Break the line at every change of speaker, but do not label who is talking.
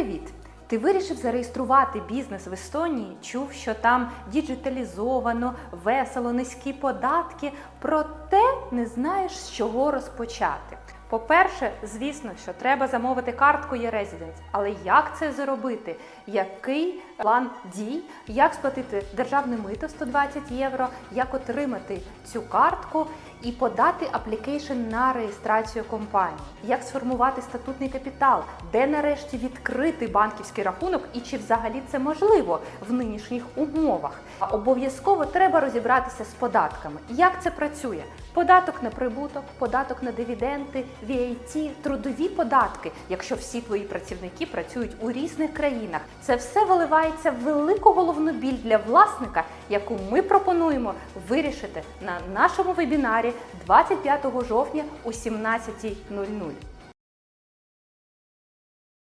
Привіт! Ти вирішив зареєструвати бізнес в Естонії, чув, що там діджиталізовано, весело, низькі податки, проте не знаєш, з чого розпочати. По-перше, звісно, що треба замовити картку e-Residence. Але як це зробити? Який план дій? Як сплатити державне мито 120 євро? Як отримати цю картку і подати аплікейшн на реєстрацію компанії? Як сформувати статутний капітал? Де нарешті відкрити банківський рахунок і чи взагалі це можливо в нинішніх умовах? Обов'язково треба розібратися з податками. Як це працює? Податок на прибуток, податок на дивіденди, VAT, трудові податки, якщо всі твої працівники працюють у різних країнах. Це все виливається в велику головну біль для власника, яку ми пропонуємо вирішити на нашому вебінарі 25 жовтня о 17.00.